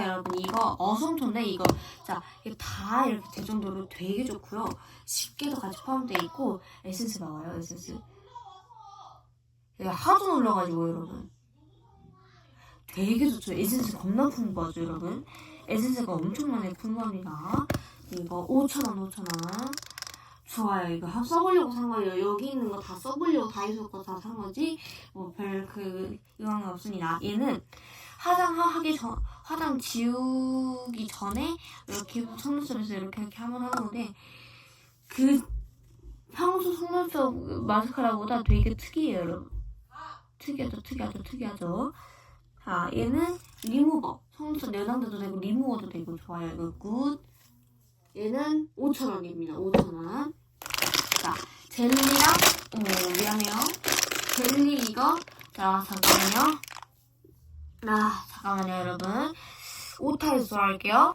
좋습니다 여러분 이거 어성토인데 이거 자 이거 다 이렇게 될 정도로 되게 좋고요. 집게도 같이 포함되어 있고 에센스 나와요 에센스. 얘가 하도 놀라가지고 여러분. 되게 좋죠. 에센스 겁나 풍부하죠 여러분? 에센스가 엄청나게 풍부합니다. 이거 5,000원 5,000원. 좋아요. 이거 한 써보려고 산 거예요. 여기 있는 거 다 써보려고 다이소 거 다 산 거지? 뭐 별 그 의향이 없습니다. 얘는 화장하기 전 화장 지우기 전에 이렇게 속눈썹에서 이렇게 이렇게 하면 하는 건데 그 평소 속눈썹 마스카라보다 되게 특이해요 여러분. 특이하죠 특이하죠 특이하죠. 자 얘는 리무버. 속눈썹 내장돼도 되고 리무버도 되고 좋아요. 이거 굿. 얘는 5,000원입니다 5,000원. 자 젤리랑 어머 미안해요. 젤리 이거 자 잠깐만요 아 잠깐만요 여러분 오타이스 할게요